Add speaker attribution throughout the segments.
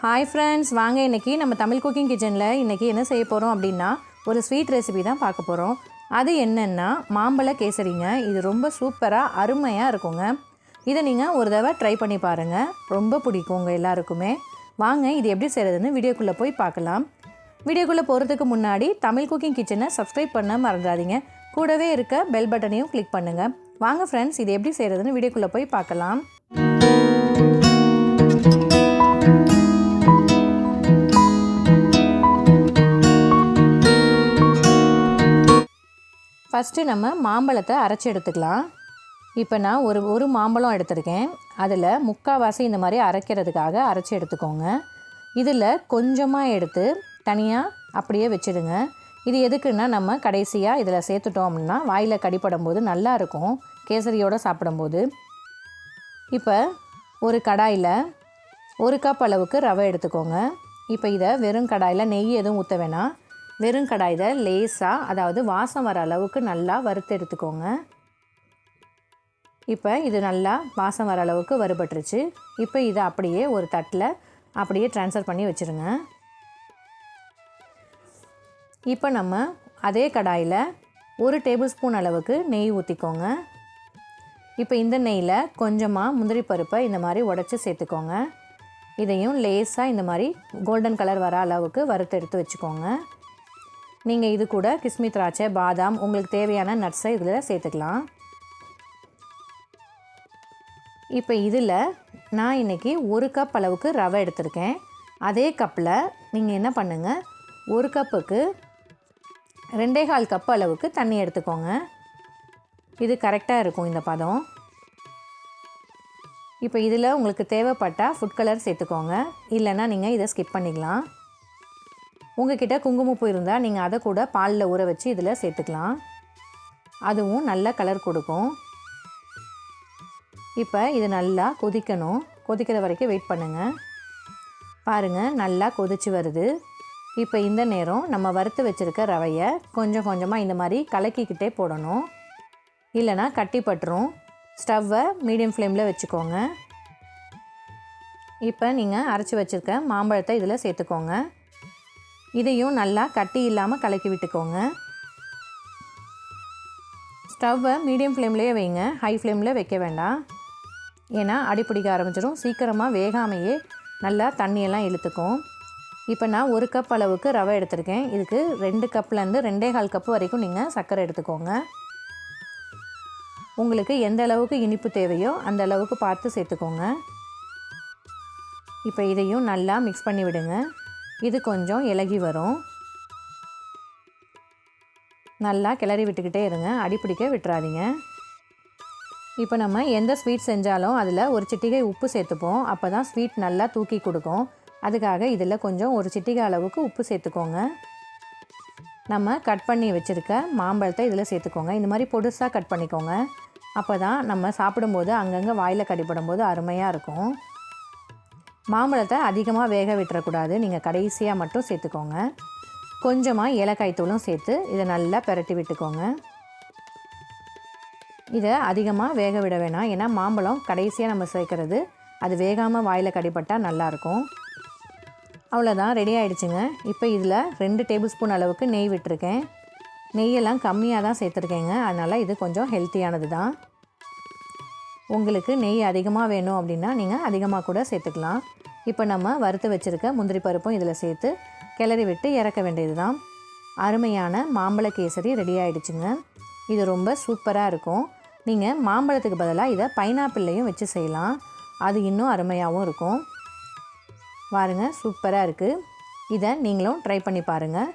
Speaker 1: Hi friends வாங்க இன்றைக்கி நம்ம தமிழ் குக்கிங் கிச்சனில் இன்றைக்கி என்ன செய்ய போகிறோம் அப்படின்னா ஒரு ஸ்வீட் ரெசிபி தான் பார்க்க போகிறோம் அது என்னென்னா மாம்பழ கேசரிங்க. இது ரொம்ப சூப்பராக அருமையாக இருக்குங்க. இதை நீங்கள் ஒரு தடவை ட்ரை பண்ணி பாருங்கள் ரொம்ப பிடிக்கும் உங்கள் எல்லாருக்குமே. வாங்க இது எப்படி செய்கிறதுன்னு வீடியோக்குள்ளே போய் பார்க்கலாம். வீடியோக்குள்ளே போகிறதுக்கு முன்னாடி தமிழ் குக்கிங் கிச்சனை சப்ஸ்கிரைப் பண்ண மறந்துடாதீங்க. கூடவே இருக்க பெல் பட்டனையும் கிளிக் பண்ணுங்கள் வாங்க ஃப்ரெண்ட்ஸ் இது எப்படி செய்கிறதுன்னு வீடியோக்குள்ளே போய் பார்க்கலாம். ஃபஸ்ட்டு நம்ம மாம்பழத்தை அரைச்சி எடுத்துக்கலாம். இப்போ நான் ஒரு ஒரு மாம்பழம் எடுத்திருக்கேன். அதில் முக்கால்வாசி இந்த மாதிரி அரைக்கிறதுக்காக அரைச்சி எடுத்துக்கோங்க. இதில் கொஞ்சமாக எடுத்து தனியாக அப்படியே வச்சுடுங்க. இது எதுக்குன்னா நம்ம கடைசியாக இதில் சேர்த்துட்டோம் அப்படின்னா வாயில் கடிப்படும் போது நல்லாயிருக்கும் கேசரியோடு சாப்பிடும்போது. இப்போ ஒரு கடாயில் ஒரு கப் அளவுக்கு ரவை எடுத்துக்கோங்க. இப்போ இதை வெறும் கடாயில் நெய் எதுவும் ஊற்ற வேணாம். வெறும் கடாயில் லேசாக அதாவது வாசம் வர அளவுக்கு நல்லா வறுத்து எடுத்துக்கோங்க. இப்போ இது நல்லா வாசம் வர அளவுக்கு வறுபட்டுருச்சு. இப்போ இதை அப்படியே ஒரு தட்டில் அப்படியே ட்ரான்ஸ்ஃபர் பண்ணி வச்சுருங்க. இப்போ நம்ம அதே கடாயில் ஒரு டேபிள் ஸ்பூன் அளவுக்கு நெய் ஊற்றிக்கோங்க இப்போ இந்த நெய்யில் கொஞ்சமாக முந்திரி பருப்பை இந்த மாதிரி உடச்சி சேர்த்துக்கோங்க. இதையும் லேஸாக இந்த மாதிரி கோல்டன் கலர் வர அளவுக்கு வறுத்து எடுத்து வச்சுக்கோங்க. நீங்கள் இது கூட கிஸ்மி திராட்சை பாதாம் உங்களுக்கு தேவையான நட்ஸை இதில் சேர்த்துக்கலாம். இப்போ இதில் நான் இன்றைக்கி ஒரு கப் அளவுக்கு ரவை எடுத்திருக்கேன். அதே கப்பில் நீங்கள் என்ன பண்ணுங்கள் ஒரு கப்புக்கு ரெண்டே கால் கப் அளவுக்கு தண்ணி எடுத்துக்கோங்க. இது கரெக்டாக இருக்கும் இந்த பதம். இப்போ இதில் உங்களுக்கு தேவைப்பட்டால் ஃபுட் கலர் சேர்த்துக்கோங்க. இல்லைன்னா நீங்கள் இதை ஸ்கிப் பண்ணிக்கலாம். உங்ககிட்ட குங்குமப்பூ இருந்தால் நீங்கள் அதை கூட பாலில் ஊற வச்சு இதில் சேர்த்துக்கலாம். அதுவும் நல்ல கலர் கொடுக்கும். இப்போ இது நல்லா கொதிக்கணும். கொதிக்கிற வரைக்கும் வெயிட் பண்ணுங்கள் பாருங்கள் நல்லா கொதிச்சு வருது. இப்போ இந்த நேரம் நம்ம வறுத்து வச்சுருக்க ரவையை கொஞ்சம் கொஞ்சமாக இந்த மாதிரி கலக்கிக்கிட்டே போடணும். இல்லைனா கட்டி பட்டுரும். ஸ்டவ்வை மீடியம் ஃப்ளேமில் வச்சுக்கோங்க. இப்போ நீங்கள் அரைச்சி வச்சுருக்க மாம்பழத்தை இதில் சேர்த்துக்கோங்க. இதையும் நல்லா கட்டி இல்லாமல் கலக்கி விட்டுக்கோங்க. ஸ்டவ்வை மீடியம் ஃப்ளேம்லேயே வைங்க. ஹை ஃப்ளேமில் வைக்க வேண்டாம். ஏன்னா அடிப்பிடிக்க ஆரம்பிச்சிடும். சீக்கிரமாக வேகாமையே நல்லா தண்ணியெல்லாம் இழுத்துக்கும். இப்போ நான் ஒரு கப் அளவுக்கு ரவை எடுத்திருக்கேன். இதுக்கு ரெண்டு கப்லேருந்து ரெண்டே கால் கப் வரைக்கும் நீங்கள் சர்க்கரை எடுத்துக்கோங்க. உங்களுக்கு எந்த அளவுக்கு இனிப்பு தேவையோ அந்த அளவுக்கு பார்த்து சேர்த்துக்கோங்க. இப்போ இதையும் நல்லா மிக்ஸ் பண்ணி விடுங்க. இது கொஞ்சம் இலகி வரும். நல்லா கிளறி விட்டுக்கிட்டே இருங்க. அடிப்பிடிக்க விட்டுறாதீங்க. இப்போ நம்ம எந்த ஸ்வீட் செஞ்சாலும் அதில் ஒரு சிட்டிகை உப்பு சேர்த்துப்போம். அப்போ தான் ஸ்வீட் நல்லா தூக்கி கொடுக்கும். அதுக்காக இதில் கொஞ்சம் ஒரு சிட்டிகை அளவுக்கு உப்பு சேர்த்துக்கோங்க. நம்ம கட் பண்ணி வச்சுருக்க மாம்பழத்தை இதில் சேர்த்துக்கோங்க. இந்த மாதிரி பொடுசாக கட் பண்ணிக்கோங்க. அப்போ தான் நம்ம சாப்பிடும்போது அங்கங்கே வாயில் கடிப்படும் போது அருமையாக இருக்கும். மாம்பழத்தை அதிகமாக வேக விட்டுறக்கூடாது. நீங்கள் கடைசியாக மட்டும் சேர்த்துக்கோங்க. கொஞ்சமாக ஏலக்காய் தூளும் சேர்த்து இதை நல்லா பெரட்டி விட்டுக்கோங்க. இதை அதிகமாக வேக விட வேணாம். ஏன்னா மாம்பழம் கடைசியாக நம்ம சேர்க்குறது. அது வேகாமல் வாயில் கடிப்பட்டால் நல்லாயிருக்கும். அவ்வளோதான் ரெடி ஆகிடுச்சுங்க இப்போ இதில் ரெண்டு டேபிள் ஸ்பூன் அளவுக்கு நெய் விட்டுருக்கேன். நெய்யெல்லாம் கம்மியாக தான் சேர்த்துருக்கேங்க. அதனால் இது கொஞ்சம் ஹெல்த்தியானது தான் உங்களுக்கு நெய் அதிகமாக வேணும் அப்படின்னா நீங்கள் அதிகமாக கூட சேர்த்துக்கலாம். இப்போ நம்ம வறுத்து வச்சுருக்க முந்திரி பருப்பும் இதில் சேர்த்து கிளறி விட்டு இறக்க வேண்டியது தான் அருமையான மாம்பழ கேசரி ரெடி ஆகிடுச்சுங்க இது ரொம்ப சூப்பராக இருக்கும். நீங்கள் மாம்பழத்துக்கு பதிலாக இதை பைனாப்பிள்ளையும் வச்சு செய்யலாம். அது இன்னும் அருமையாகவும் இருக்கும். பாருங்க சூப்பராக இருக்குது இதை நீங்களும் ட்ரை பண்ணி பாருங்கள்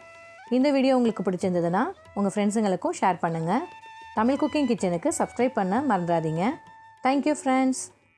Speaker 1: இந்த வீடியோ உங்களுக்கு பிடிச்சிருந்ததுன்னா உங்கள் ஃப்ரெண்ட்ஸுங்களுக்கும் ஷேர் பண்ணுங்கள் தமிழ் குக்கிங் கிச்சனுக்கு சப்ஸ்கிரைப் பண்ண மறந்துடாதீங்க. Thank you friends